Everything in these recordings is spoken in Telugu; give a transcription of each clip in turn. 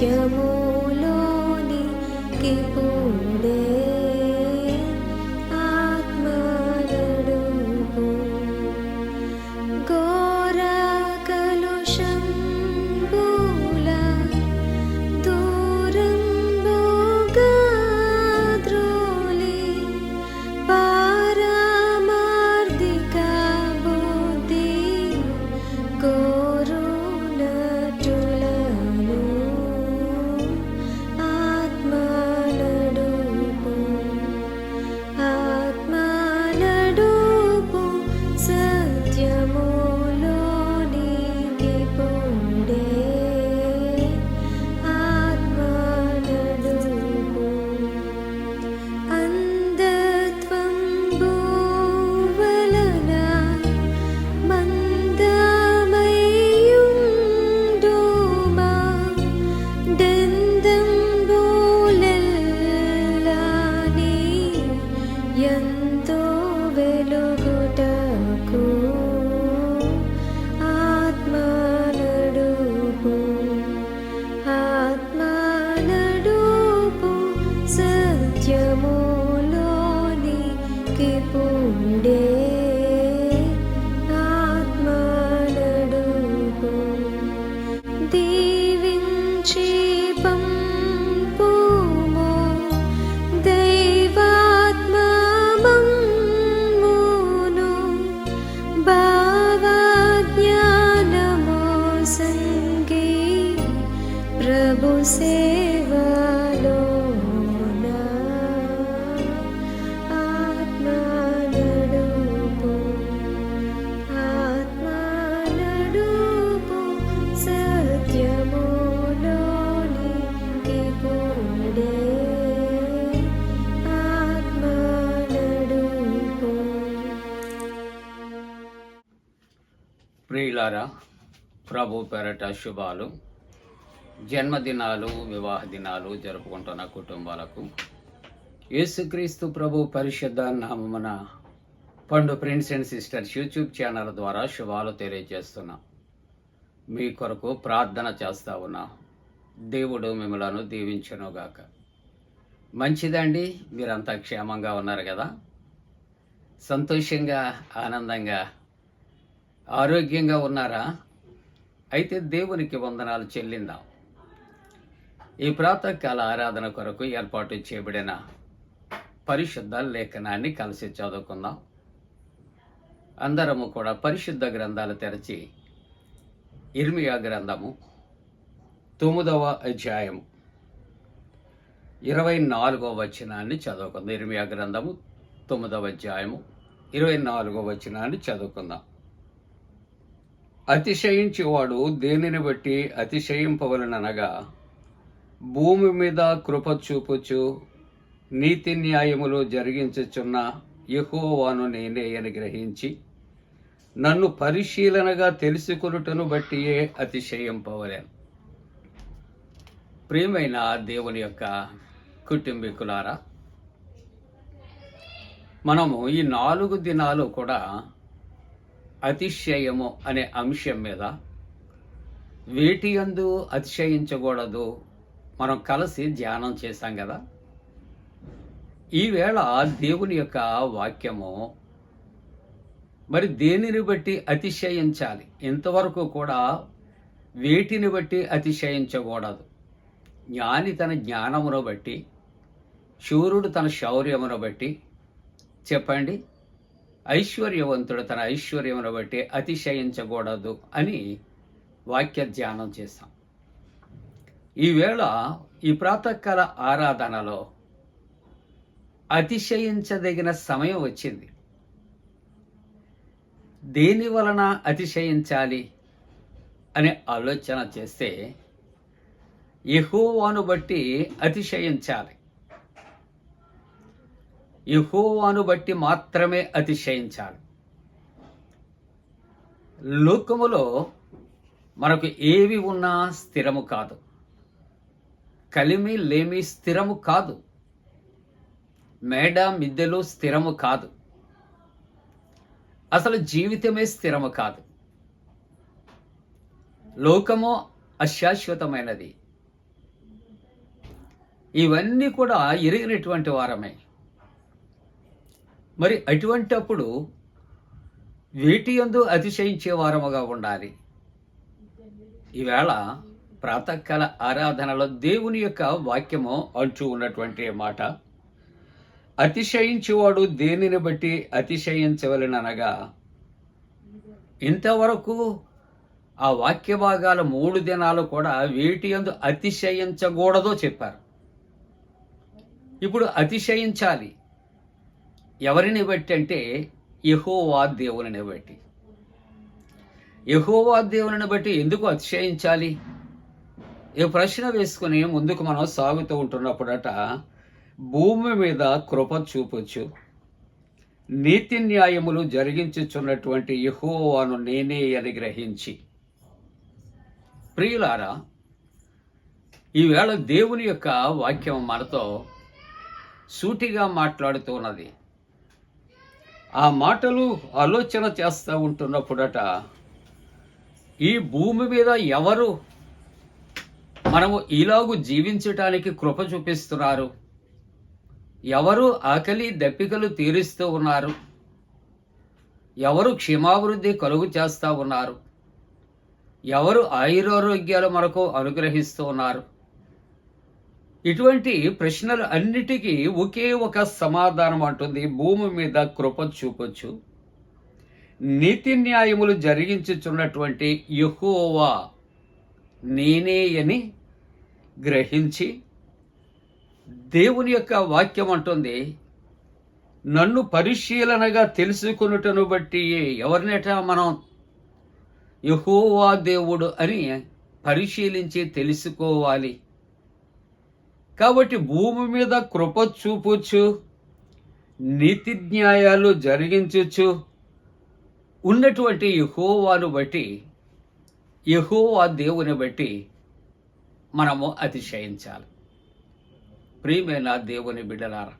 your. ప్రియులారా ప్రభు పెరట శుభాలు. జన్మదినాలు వివాహ దినాలు జరుపుకుంటున్న కుటుంబాలకు. యేసుక్రీస్తు ప్రభు పరిశుద్ధ నామమున పండు friends and sisters YouTube channel ద్వారా శుభాలు తెలియజేస్తున్నా. మీ కొరకు ప్రార్థన చేస్తా ఉన్నా. దేవుడు మిమ్మలను దీవించనుగాక. మంచిదండి మీరంతా క్షేమంగా ఉన్నారు కదా? సంతోషంగా ఆనందంగా ఆరోగ్యంగా ఉన్నారా? అయితే దేవునికి వందనాలు చెల్లిందాం. ఈ ప్రాతకాల ఆరాధన కొరకు ఏర్పాటు చేయబడిన పరిశుద్ధ లేఖనాన్ని కలిసి చదువుకుందాం. అందరము కూడా పరిశుద్ధ గ్రంథాలు తెరచి ఇర్మియా గ్రంథము తొమ్మిదవ అధ్యాయము ఇరవై నాలుగవ వచనాన్ని చదువుకుందాం. ఇర్మియా గ్రంథము తొమ్మిదవ అధ్యాయము ఇరవై నాలుగవ వచనాన్ని చదువుకుందాం. అతిశయించేవాడు దేనిని బట్టి అతిశయింపవలననగా భూమి మీద కృప చూపుచు నీతి న్యాయములు జరిగించుచున్న యహోవాను నేనే అని గ్రహించి నన్ను పరిశీలనగా తెలుసుకొనుటను బట్టియే అతిశయింపవలేను. ప్రియమైన దేవుని యొక్క కుటుంబీకులారా మనము ఈ నాలుగు దినాలు కూడా అతిశయము అనే అంశం మీద వేటి అందు అతిశయించకూడదు. మనం కలిసి ధ్యానం చేశాం కదా. ఈవేళ దేవుని యొక్క వాక్యము మరి దేనిని బట్టి అతిశయించాలి? ఇంతవరకు కూడా వేటిని బట్టి అతిశయించకూడదు. జ్ఞాని తన జ్ఞానమును బట్టి శూరుడు తన శౌర్యమును బట్టి చెప్పండి. ఐశ్వర్యవంతుడు తన ఐశ్వర్యమును బట్టి అతిశయించకూడదు అని వాక్య ధ్యానం చేశాం. ఈవేళ ఈ ప్రాతకాల ఆరాధనలో అతిశయించదగిన సమయం వచ్చింది. దేని వలన అతిశయించాలి అనే ఆలోచన చేస్తే ఎహోవాను బట్టి అతిశయించాలి. యహోవాను బట్టి మాత్రమే అతిశయించాలి. లోకములో మనకు ఏవి ఉన్నా స్థిరము కాదు. కలిమి లేమి స్థిరము కాదు. మేడ మిద్దెలు స్థిరము కాదు. అసలు జీవితమే స్థిరము కాదు. లోకము అశాశ్వతమైనది. ఇవన్నీ కూడా ఎరిగినటువంటి వారమే. మరి అటువంటి అప్పుడు వీటి యందు అతిశయించే వారముగా ఉండాలి. ఈవేళ ప్రాతకాల ఆరాధనలో దేవుని యొక్క వాక్యము అంటూ ఉన్నటువంటి మాట అతిశయించేవాడు దేనిని బట్టి అతిశయించవలననగా ఇంతవరకు ఆ వాక్య భాగాల మూడు దినాలు కూడా వేటి యందు అతిశయించకూడదో చెప్పారు. ఇప్పుడు అతిశయించాలి. ఎవరిని బట్టి అంటే యహోవా దేవుని బట్టి. యహోవా దేవుని బట్టి ఎందుకు అతిశయించాలి? ఈ ప్రశ్న వేసుకుని ముందుకు మనం సాగుతూ ఉంటున్నప్పుడట భూమి మీద కృప చూపొచ్చు. నీతి న్యాయములు జరిగించుచున్నటువంటి యహోవాను నేనే అని గ్రహించి. ప్రియులారా ఈవేళ దేవుని యొక్క వాక్యం మనతో సూటిగా మాట్లాడుతూ ఉన్నది. ఆ మాటలు ఆలోచన చేస్తూ ఉంటున్నప్పుడట ఈ భూమి మీద ఎవరు మనము ఇలాగు జీవించటానికి కృప చూపిస్తున్నారు? ఎవరు ఆకలి దప్పికలు తీరుస్తూ ఉన్నారు? ఎవరు క్షేమాభివృద్ధి కలుగు చేస్తూ ఉన్నారు? ఎవరు ఆయురారోగ్యాలు మనకు అనుగ్రహిస్తూ ఉన్నారు? ఇటువంటి ప్రశ్నలు అన్నిటికీ ఒకే ఒక సమాధానం అంటుంది. భూమి మీద కృప చూపొచ్చు. నీతి న్యాయములు జరిగించుచున్నటువంటి యహోవా నేనే అని గ్రహించి దేవుని యొక్క వాక్యం అంటుంది. నన్ను పరిశీలనగా తెలుసుకున్నటను బట్టి ఎవరినట మనం యహోవా దేవుడు అని పరిశీలించి తెలుసుకోవాలి. కాబట్టి భూమి మీద కృప చూపుచు నీతి న్యాయాలు జరిగించచ్చు ఉన్నటువంటి యహోవాను బట్టి యహోవా దేవుని బట్టి మనము అతిశయించాలి. ప్రియమైన దేవుని బిడ్డలారా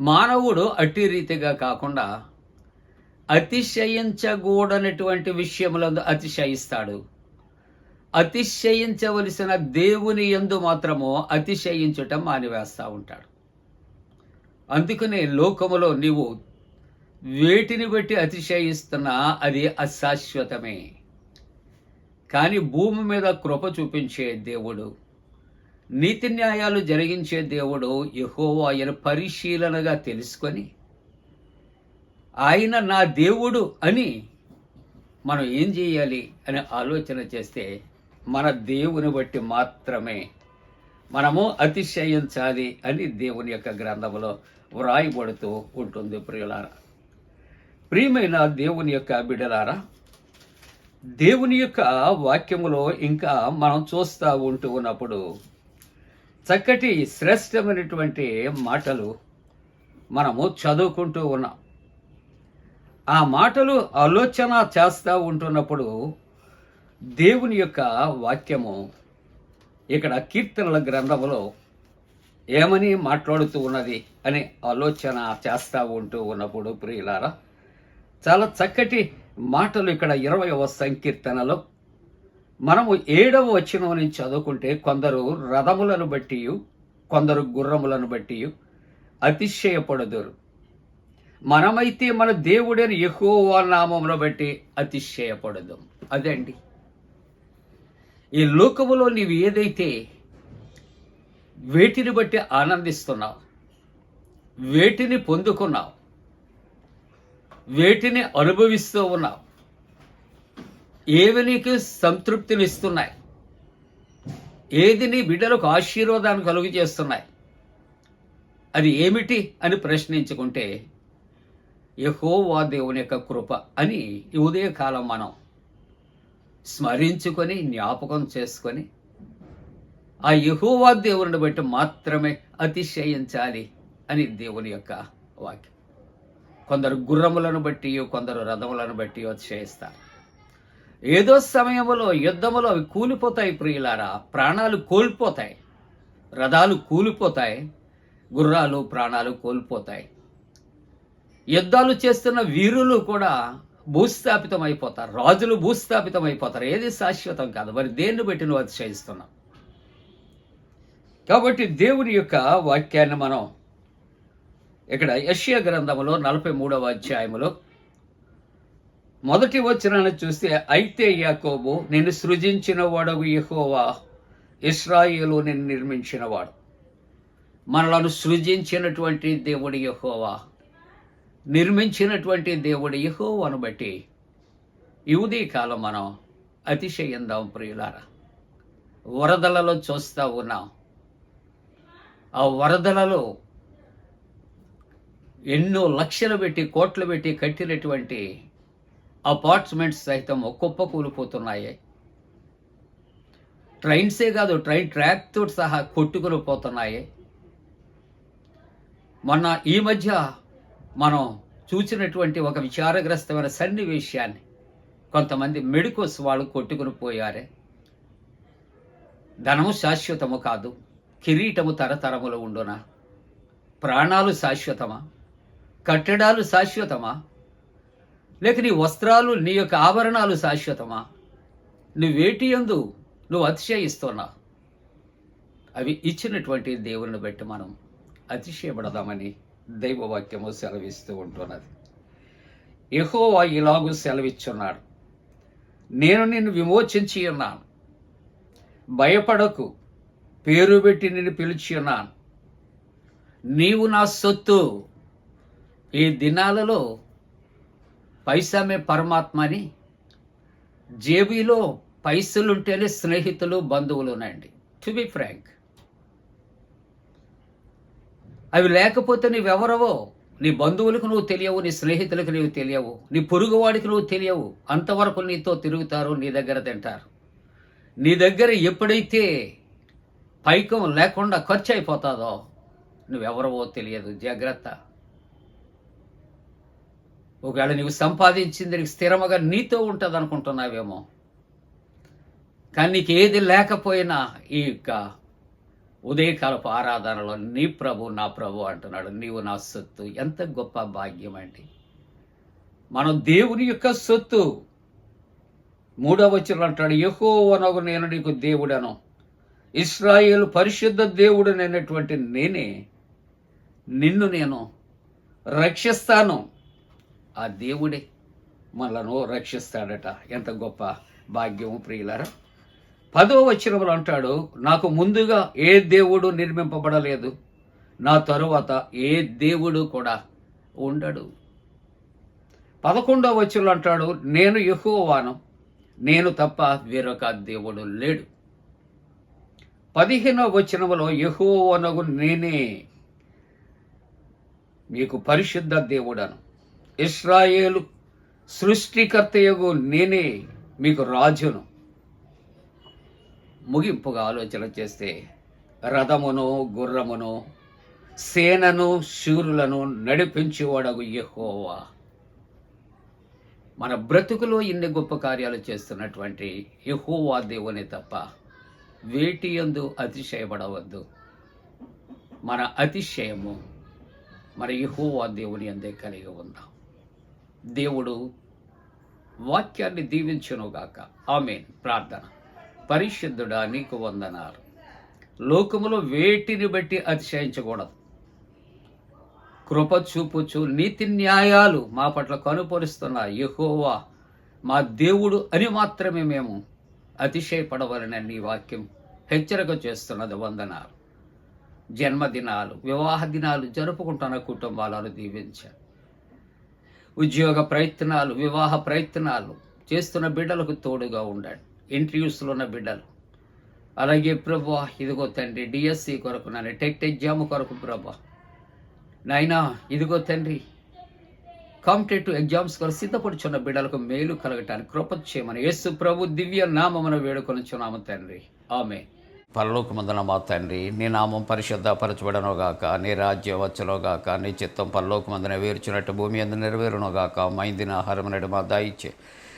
మానవుడు అట్టి రీతిగా కాకుండా అతిశయించకూడనటువంటి విషయములందు అతిశయిస్తాడు. అతిశయించవలసిన దేవుని యందు మాత్రము అతిశయించటం మానివేస్తూ ఉంటాడు. అందుకనే లోకములో నీవు వేటిని బట్టి అతిశయిస్తున్నా అది అశాశ్వతమే. కానీ భూమి మీద కృప చూపించే దేవుడు నీతి న్యాయాలు జరిగించే దేవుడు యహోవా ఆయన పరిశీలనగా తెలుసుకొని ఆయన నా దేవుడు అని మనం ఏం చేయాలి అనే ఆలోచన చేస్తే మన దేవుని బట్టి మాత్రమే. మనము అతిశయించాలి అని దేవుని యొక్క గ్రంథంలో వ్రాయబడుతూ ఉంటుంది ప్రియులారా. ప్రియమైన దేవుని యొక్క బిడ్డలారా దేవుని యొక్క వాక్యములో ఇంకా మనం చూస్తూ ఉంటూ ఉన్నప్పుడు చక్కటి శ్రేష్టమైనటువంటి మాటలు మనము చదువుకుంటూ ఉన్నాం. ఆ మాటలు ఆలోచన చేస్తూ ఉంటున్నప్పుడు దేవుని యొక్క వాక్యము ఇక్కడ కీర్తనల గ్రంథములో ఏమని మాట్లాడుతూ ఉన్నది అనే ఆలోచన చేస్తూ ఉంటూ ఉన్నప్పుడు ప్రియులారా చాలా చక్కటి మాటలు ఇక్కడ ఇరవయవ సంకీర్తనలో. మనము ఏడవ వచ్చిన నుంచి చదువుకుంటే కొందరు రథములను బట్టి కొందరు గుర్రములను బట్టి అతిశయపడదురు. మనమైతే మన దేవుడని ఎక్కువ నామమును బట్టి అతిశయపడదు. అదండి. ఈ లోకములో నీవు ఏదైతే వేటిని బట్టి ఆనందిస్తున్నావు వేటిని పొందుకున్నావు వేటిని అనుభవిస్తూ ఉన్నావు ఏవి నీకు సంతృప్తినిస్తున్నాయి ఏది నీ బిడ్డలకు ఆశీర్వాదాన్ని కలుగు చేస్తున్నాయి అది ఏమిటి అని ప్రశ్నించుకుంటే యహోవా దేవుని యొక్క కృప అని ఈ ఉదయకాలం మనం స్మరించుకొని జ్ఞాపకం చేసుకొని ఆ యహోవా దేవుని బట్టి మాత్రమే అతిశయించాలి అని దేవుని యొక్క వాక్యం. కొందరు గుర్రములను బట్టి కొందరు రథములను బట్టి అతిశయిస్తారు. ఏదో సమయంలో యుద్ధములో అవి కూలిపోతాయి ప్రియులారా ప్రాణాలు కోల్పోతాయి. రథాలు కూలిపోతాయి గుర్రాలు ప్రాణాలు కోల్పోతాయి. యుద్ధాలు చేస్తున్న వీరులు కూడా భూస్థాపితం అయిపోతారు రాజులు భూస్థాపితం అయిపోతారు ఏది శాశ్వతం కాదు. మరి దేన్ని బట్టి నువ్వు అతిశయిస్తున్నావు? కాబట్టి దేవుని యొక్క వాక్యాన్ని మనం ఇక్కడ యష్యా గ్రంథములో నలభై మూడవ అధ్యాయములో మొదటి వచనాన్ని చూస్తే అయితే యాకోబు నిన్ను సృజించిన వాడగు యహోవా ఇస్రాయేలు నిన్ను నిర్మించినవాడు. మనలను సృజించినటువంటి దేవుడి యహోవా. నిర్మించినటువంటి దేవుడి యహోవను బట్టి యువదీ కాలం మనం అతిశయందాం ప్రియులారా. వరదలలో చూస్తూ ఉన్నాం. ఆ వరదలలో ఎన్నో లక్షలు పెట్టి కోట్లు పెట్టి కట్టినటువంటి అపార్ట్మెంట్స్ సైతం ఒక్కొక్క కూలిపోతున్నాయి. ట్రైన్సే కాదు ట్రైన్ ట్రాక్తో సహా కొట్టుకుని పోతున్నాయి. మొన్న ఈ మధ్య మనం చూసినటువంటి ఒక విచారగ్రస్తమైన సన్నివేశాన్ని కొంతమంది మెడికోస్ వాళ్ళు కొట్టుకుని పోయారే. ధనము శాశ్వతము కాదు కిరీటము తరతరములు ఉండునా? ప్రాణాలు శాశ్వతమా? కట్టడాలు శాశ్వతమా? లేక నీ వస్త్రాలు నీ యొక్క ఆభరణాలు శాశ్వతమా? నువ్వేటి ఎందు నువ్వు అతిశయిస్తున్నావు? అవి ఇచ్చినటువంటి దేవుని బట్టి మనం అతిశయపడదామని దైవవాక్యము సెలవిస్తూ ఉంటున్నది. యహోవా ఇలాగూ సెలవిచ్చున్నాడు. నేను నిన్ను విమోచించి ఉన్నాను. భయపడకు. పేరు పెట్టి నిన్ను పిలిచి ఉన్నాను. నీవు నా సొత్తు. ఈ దినాలలో పైసామే పరమాత్మని జేబీలో పైసలుంటేనే స్నేహితులు బంధువులు ఉన్నాయండి. టు బి ఫ్రాంక్ అవి లేకపోతే నీవెవరవో నీ బంధువులకు నువ్వు తెలియవు నీ స్నేహితులకు నువ్వు తెలియవు నీ పొరుగువాడికి నువ్వు తెలియవు. అంతవరకు నీతో తిరుగుతారు నీ దగ్గర తింటారు. నీ దగ్గర ఎప్పుడైతే పైకం లేకుండా ఖర్చు అయిపోతాదో నువ్వెవరవో తెలియదు. జాగ్రత్త. ఒకవేళ నీవు సంపాదించింది నీకు స్థిరముగా నీతో ఉంటుంది అనుకుంటున్నావేమో కానీ నీకు ఏది లేకపోయినా ఈ యొక్క ఉదయకాలపు ఆరాధనలో నీ ప్రభు నా ప్రభు అంటున్నాడు. నీవు నా సొత్తు. ఎంత గొప్ప భాగ్యం అండి. మనం దేవుని యొక్క సొత్తు. మూడవ వచ్చిన అంటాడు యెహోవనగు నేను నీకు దేవుడను. ఇస్రాయేలు పరిశుద్ధ దేవుడనైనటువంటి నేనే. నిన్ను నేను రక్షిస్తాను. ఆ దేవుడే మనలను రక్షిస్తాడట. ఎంత గొప్ప భాగ్యము ప్రియులరా. పదో వచనంలో అంటాడు నాకు ముందుగా ఏ దేవుడు నిర్మింపబడలేదు నా తరువాత ఏ దేవుడు కూడా ఉండడు. పదకొండవ వచనంలో అంటాడు నేను యెహోవాను నేను తప్ప వేరొక దేవుడు లేడు. పదిహేనవ వచనంలో యహోవనగు నేనే మీకు పరిశుద్ధ దేవుడను. ఇస్రాయేలు సృష్టికర్తయగు నేనే మీకు రాజును. ముగింపుగా ఆలోచన చేస్తే రథమును గుర్రమును సేనను శూరులను నడిపించేవాడగు యహోవా. మన బ్రతుకులో ఇన్ని గొప్ప కార్యాలు చేస్తున్నటువంటి యహోవా దేవుని తప్ప వేటి ఎందు అతిశయపడవద్దు. మన అతిశయము మన యహోవా దేవుని అందే కలిగి ఉందాం. దేవుడు వాక్యాన్ని దీవించునుగాక. ఆమెన్. ప్రార్థన. పరిశుద్ధుడా నీకు వందనాలు. లోకములో వేటిని బట్టి అతిశయించకూడదు. కృప చూపుచు నీతి న్యాయాలు మా పట్ల కనుపరుస్తున్న యహోవా మా దేవుడు అని మాత్రమే మేము అతిశయపడవలనని నీ వాక్యం హెచ్చరిక చేస్తున్నది వందనాలు. జన్మదినాలు వివాహ దినాలు జరుపుకుంటున్న కుటుంబాలను దీవించారు ఉద్యోగ ప్రయత్నాలు వివాహ ప్రయత్నాలు చేస్తున్న బిడ్డలకు తోడుగా ఉండండి. ఇంటర్వ్యూస్లో ఉన్న బిడ్డలు. అలాగే ప్రభా ఇదిగో తండ్రి డిఎస్సి కొరకు నన్ను టెక్ట్ ఎగ్జామ్ కొరకు ప్రభా. నాయనా ఇదిగో తండ్రి కాంపిటేటివ్ ఎగ్జామ్స్ కొరకు సిద్ధపడుచున్న బిడ్డలకు మేలు కలగటానికి కృప చేయమని యేసు ప్రభు దివ్య నామమున వేడుకొనుచున్నాము తండ్రి. ఆమె పరలోకమందున మా తండ్రి నీ నామం పరిశుద్ధపరచబడను గాక నీ రాజ్యం వచ్చలో గాక నీ చిత్తం పరలోకమందున వేర్చినట్టు భూమి అందు నెరవేరునుగాక మైందిన ఆహారం నడు మా దాయిచ్చే